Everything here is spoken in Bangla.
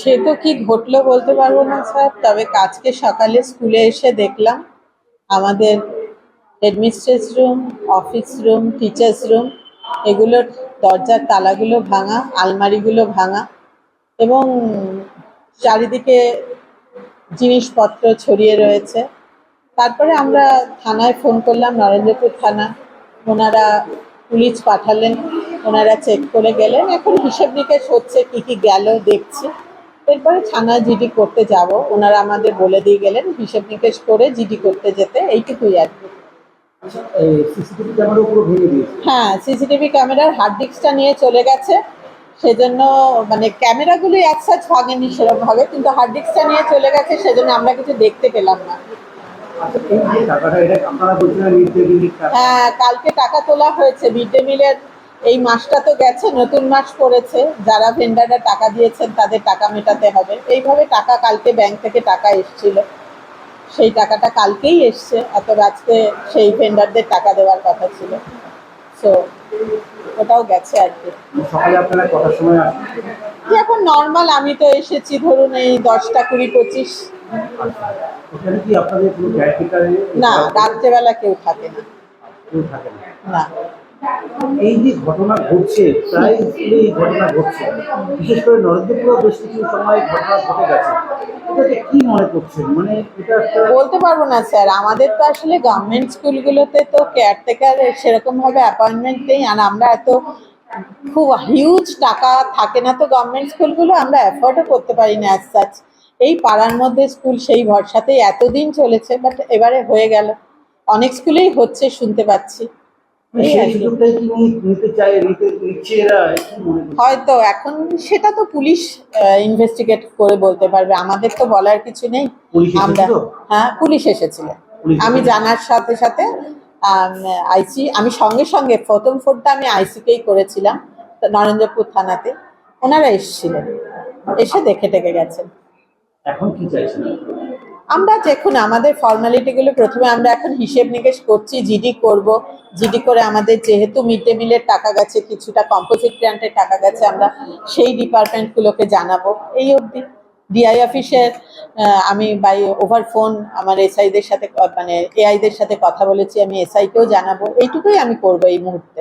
সে তো কি ঘটলো বলতে পারব না, স্যার। তবে আজকে সকালে স্কুলে এসে দেখলাম আমাদের headmistress room, office room, teachers room এগুলোর দরজার তালাগুলো ভাঙা, আলমারিগুলো ভাঙা এবং চারিদিকে জিনিসপত্র ছড়িয়ে রয়েছে। তারপরে আমরা থানায় ফোন করলাম, নরেন্দ্রপুর থানা। ওনারা পুলিশ পাঠালেন, ওনারা চেক করে গেলেন। এখন হিসেব নিকেশ হচ্ছে কি কি গেল, দেখছি। এরপরে থানা জিডি করতে যাব। ওনারা আমাদের বলে দিয়ে গেলেন হিসেব নিকেশ করে জিডি করতে যেতে এইটুকুই আর কি। হ্যাঁ সিসিটিভি ক্যামেরার হার্ড ডিস্কটা নিয়ে চলে গেছে। সেজন্য মানে ক্যামেরাগুলো একসাথ ভাঙেনি সেরকম ভাবে কিন্তু হার্ড ডিস্কটা নিয়ে চলে গেছে সেজন্য আমরা কিছু দেখতে পেলাম না। আচ্ছা হ্যাঁ কালকে টাকা তোলা হয়েছে মিড ডে মিলের এই মাসটা তো গেছে নতুন মাস পড়েছে। যারা ভেন্ডাররা টাকা দিয়েছেন তাদের টাকা মেটাতে হবে। এইভাবে টাকা কালকে ব্যাংক থেকে টাকা এসছিল। সেই টাকাটা কালকেই এসছে এত আজকে সেই ভেন্ডারদের টাকা দেওয়ার কথা ছিল। সো ওটাও গেছে আর কি। এখন নর্মাল আমি তো এসেছি ধরুন এই দশটা কুড়ি পঁচিশ। আচ্ছা। ওখানে কি আপনাদের কোনো ক্যারেক্টার না রাত্রেবেলা কেউ থাকে না। কেউ থাকে না? না। এই যে ঘটনা ঘটছে, প্রায় এই ঘটনা ঘটছে। বিশেষ করে নরেন্দ্রপুরে বেশ কিছু সময় ঘটনা ঘটে গেছে। মনে বলতে পারব না, স্যার। আমাদের তো আসলে গভর্নমেন্ট স্কুলগুলোতে তো কেয়ারটেকার সেরকম ভাবে অ্যাপয়েন্টমেন্ট নেই, আর আমরা এত খুব হিউজ টাকা থাকে না তো গভর্নমেন্ট স্কুলগুলো আমরা অ্যাফোর্ডও করতে পারি না অ্যাজ সাচ এই পাড়ার মধ্যে স্কুল সেই ভরসাতেই এতদিন চলেছে বাট এবারে হয়ে গেল। অনেক স্কুলেই হচ্ছে, শুনতে পাচ্ছি। হয়তো এখন সেটা তো পুলিশ ইনভেস্টিগেট করে বলতে পারবে। আমাদের তো বলার কিছু নেই। আমরা হ্যাঁ পুলিশ এসেছিল। আমি জানার সাথে সাথে আইসি আমি সঙ্গে সঙ্গে প্রথম ফোনটা আমি আইসিকেই করেছিলাম নরেন্দ্রপুর থানাতে। ওনারা এসেছিলেন। এসে দেখে টেকে গেছেন। এখন কি চাইছেন আমরা দেখুন, আমাদের ফর্মালিটিগুলো প্রথমে আমরা এখন হিসেব নিকেশ করছি জিডি করব। জিডি করে আমাদের যেহেতু মিড ডে মিলের টাকা গেছে, কিছুটা কম্পোজিট গ্রান্টের টাকা গেছে, আমরা সেই ডিপার্টমেন্টগুলোকে জানাব। এই অবধি। ডিআই অফিসের আমি বাই ওভার ফোন আমার এসআইদের সাথে মানে এআইদের সাথে কথা বলেছি, আমি এসআইকেও জানাব। এইটুকুই আমি করব এই মুহূর্তে।